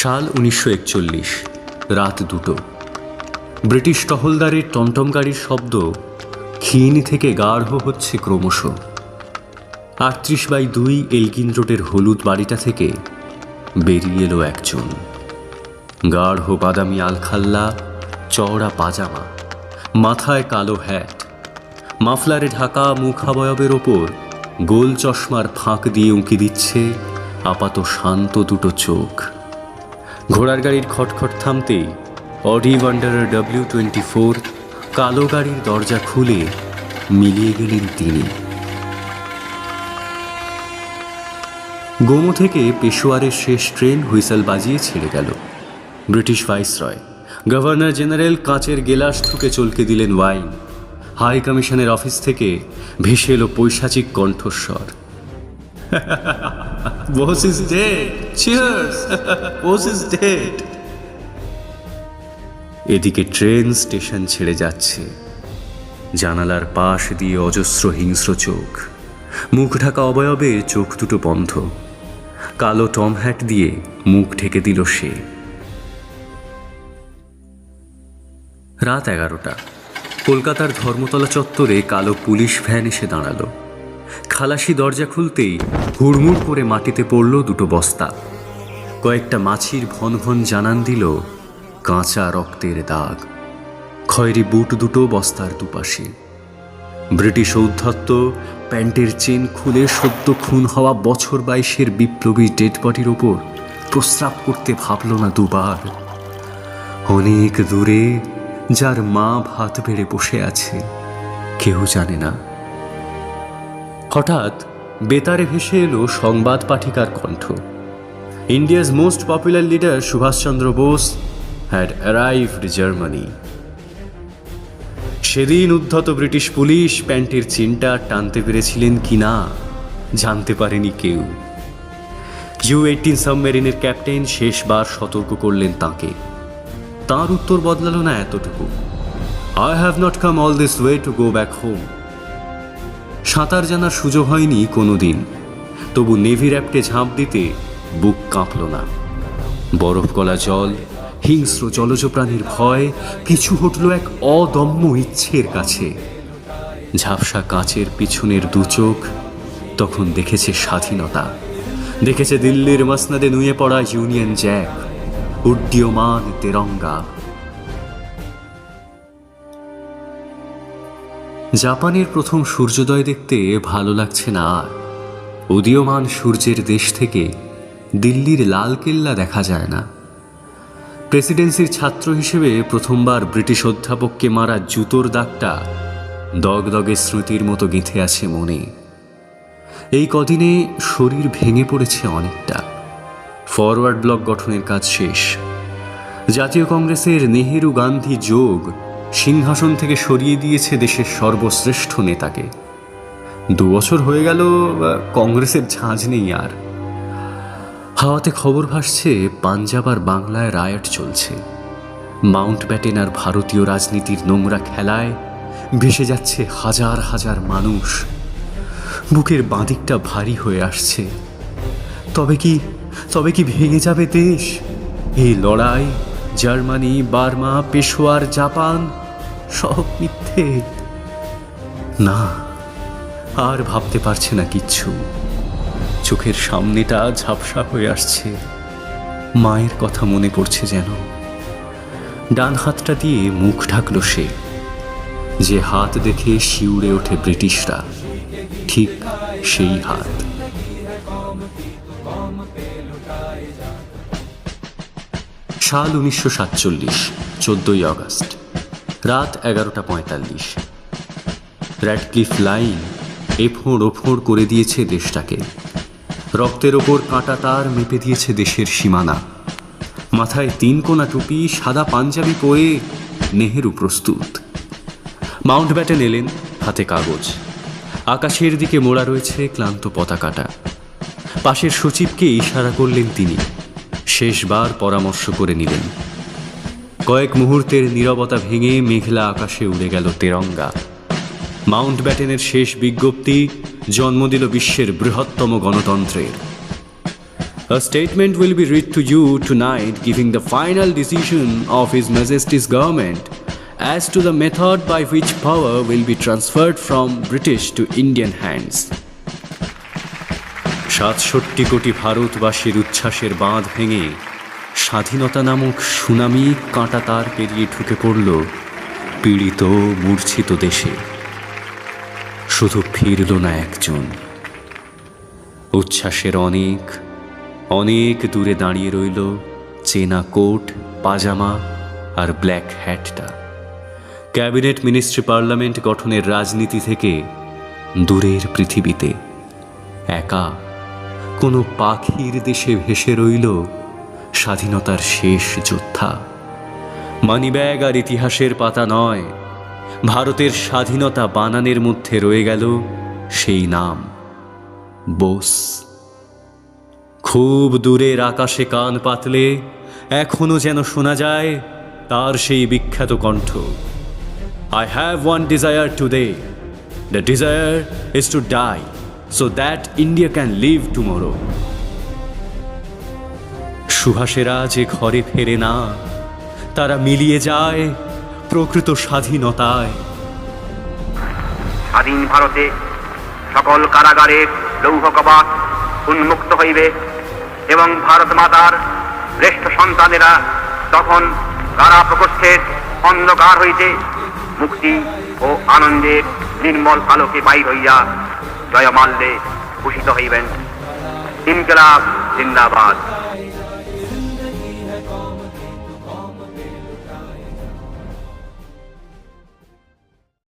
সাল উনিশশো একচল্লিশ, রাত দুটো। ব্রিটিশ টহলদারের টমটম গাড়ির শব্দ ক্ষীণ থেকে গাঢ় হচ্ছে ক্রমশ। আটত্রিশ বাই দুই এলকিন রোডের হলুদ বাড়িটা থেকে বেরিয়ে এলো একজন। গাঢ় বাদামি আলখাল্লা, চওড়া পাজামা, মাথায় কালো হ্যাট মাফলারে ঢাকা মুখাবয়বের ওপর গোল চশমার ফাঁক দিয়ে উঁকি দিচ্ছে আপাত শান্ত দুটো চোখ। ঘোড়ার গাড়ির খটখট থামতেই Audi Wanderer W twenty four কালো গাড়ির দরজা খুলে মিলিয়ে গেলেন তিনি। গোমো থেকে পেশোয়ারের শেষ ট্রেন হুইসেল বাজিয়ে ছেড়ে গেল। ব্রিটিশ ভাইসরয়, গভর্নর জেনারেল কাঁচের গেলাস ঠুকে চলকে দিলেন ওয়াইন। হাই কমিশনের অফিস থেকে ভেসে এলো পৈশাচিক কণ্ঠস্বর। Boss is dead. Cheers. Boss is dead. এদিকে ট্রেন স্টেশন ছেড়ে যাচ্ছে জানালার পাশ দিয়ে অজস্র হিংস্র চোখ মুখ ঢাকা অবয়বে চোখ দুটো বন্ধ কালো টম হ্যাট দিয়ে মুখ ঢেকে দিল সে রাত এগারোটা কলকাতার ধর্মতলা চত্বরে কালো পুলিশ ভ্যান এসে দাঁড়াল খালাসি দরজা খুলতেই হুড়মুড় করে মাটিতে পড়ল দুটো বস্তা। কয়েকটা মাছির ভন ভন জানান দিল, কাঁচা রক্তের দাগ। খয়েরি বুট দুটো বস্তার দুপাশে। ব্রিটিশ ঔদ্ধত্য প্যান্টের চেন খুলে সদ্য খুন হওয়া বছর বাইশের বিপ্লবী ডেড বডির ওপর প্রস্রাব করতে ভাবল না দুবার। অনেক দূরে যার মা ভাত বেড়ে বসে আছে, কেউ জানে না হঠাৎ বেতারে ভেসে এলো সংবাদ পাঠিকার কণ্ঠ। India's most popular leader Subhash Chandra Bose had arrived Germany সেদিন উদ্ধত ব্রিটিশ পুলিশ প্যান্টের চিনটা টানতে পেরেছিলেন কি না, জানতে পারেনি কেউ। ইউ এইটিন সাবমেরিনের ক্যাপ্টেন শেষবার সতর্ক করলেন তাকে। তার উত্তর বদলালো না এতটুকু। I have not come all this way to go back home সাঁতার জানার সুযোগ হয়নি কোনো দিন তবু নেভি র্যাপটে ঝাঁপ দিতে বুক কাঁপল না। বরফ গলা জল, হিংস্র জলজ প্রাণীর ভয় পিছু হটল এক অদম্য ইচ্ছের কাছে। ঝাপসা কাচের পিছনের দু চোখ তখন দেখেছে স্বাধীনতা। দেখেছে দিল্লির মাসনাদে নুয়ে পড়া ইউনিয়ন জ্যাক, উড্ডীয়মান তেরঙ্গা। জাপানের প্রথম সূর্যোদয় দেখতে ভালো লাগছে না আর। উদীয়মান সূর্যের দেশ থেকে দিল্লির লাল কেল্লা দেখা যায় না। প্রেসিডেন্সির ছাত্র হিসেবে প্রথমবার ব্রিটিশ অধ্যাপককে মারা জুতোর দাগটা দগদগে স্মৃতির মতো গেঁথে আছে মনে। এই কদিনে শরীর ভেঙে পড়েছে অনেকটা। ফরওয়ার্ড ব্লক গঠনের কাজ শেষ। জাতীয় কংগ্রেসের নেহেরু গান্ধী যোগ সিংহাসন থেকে সরিয়ে দিয়েছে দেশের সর্বশ্রেষ্ঠ নেতাকে। দু বছর হয়ে গেল কংগ্রেসের ঝাঁঝ নেই আর। হাওয়াতে খবর ভাসছে, পাঞ্জাব আর বাংলায় রায়ট চলছে। মাউন্ট ব্যাটেন আর ভারতীয় রাজনীতির নোংরা খেলায় ভেসে যাচ্ছে হাজার হাজার মানুষ। বুকের বাঁদিকটা ভারী হয়ে আসছে। তবে কি তবে কি ভেঙে যাবে দেশ? এই লড়াই জার্মানি, বার্মা, পেশোয়ার, জাপান, সব মিথ্যে। না, আর ভাবতে পারছে না কিচ্ছু। চোখের সামনেটা ঝাপসা হয়ে আসছে। মায়ের কথা মনে পড়ছে যেন। ডান হাতটা দিয়ে মুখ ঢাকল সে। যে হাত দেখে শিউরে ওঠে ব্রিটিশরা, ঠিক সেই হাত। সাল উনিশশো সাতচল্লিশ, চোদ্দই আগস্ট, রাত এগারোটা পঁয়তাল্লিশ। র্যাডক্লিফ লাইন এফোঁড় ওফোঁড় করে দিয়েছে দেশটাকে। রক্তের ওপর কাঁটা তার মেপে দিয়েছে দেশের সীমানা। মাথায় তিন কোনা টুপি, সাদা পাঞ্জাবি পরে নেহেরু প্রস্তুত। মাউন্ট ব্যাটেন এলেন হাতে কাগজ। আকাশের দিকে মোড়া রয়েছে ক্লান্ত পতাকাটা। পাশের সচিবকে ইশারা করলেন তিনি। শেষবার পরামর্শ করে নিলেন কয়েক মুহূর্তের নীরবতা ভেঙে মেঘলা আকাশে উড়ে গেল তেরঙ্গা মাউন্ট ব্যাটেনের শেষ বিজ্ঞপ্তি জন্ম দিল বিশ্বের বৃহত্তম গণতন্ত্রের A statement will be read to you tonight giving the final decision of His Majesty's government as to the method by which power will be transferred from British to Indian hands. সাতষট্টি কোটি ভারতবাসীর উচ্ছ্বাসের বাঁধ ভেঙে স্বাধীনতা নামক tsunami কাঁটা তার পেরিয়ে ঢুকে পড়ল পীড়িত, মূর্ছিত দেশে। শুধু ফিরল না একজন। উচ্ছ্বাসের অনেক অনেক দূরে দাঁড়িয়ে রইল চেনা কোট, পাজামা আর ব্ল্যাক হ্যাটটা। ক্যাবিনেট মিনিস্ট্রি পার্লামেন্ট গঠনের রাজনীতি থেকে দূরের পৃথিবীতে একা কোনো পাখির দেশে ভেসে রইল স্বাধীনতার শেষ যোদ্ধা। মানিব্যাগ আর ইতিহাসের পাতা নয়, ভারতের স্বাধীনতা বানানের মধ্যে রয়ে গেল সেই নাম, বোস। খুব দূরের আকাশে কান পাতলে এখনও যেন শোনা যায় তার সেই বিখ্যাত কণ্ঠ I have one desire today the desire is to die so that India can live tomorrow সুহাসেরা যে ঘরে ফেরে না, তারা মিলিয়ে যায় প্রকৃত স্বাধীনতায়। স্বাধীন ভারতে সকল কারাগারের লৌহ কবাট উন্মুক্ত হইবে এবং ভারত মাতার শ্রেষ্ঠ সন্তানেরা তখন কারা প্রকোষ্ঠের অন্ধকার হইতে মুক্তি ও আনন্দের নির্মল আলোকে বাইর হইয়া জয়মাল্যে ভূষিত হইবেন ইনকলাব জিন্দাবাদ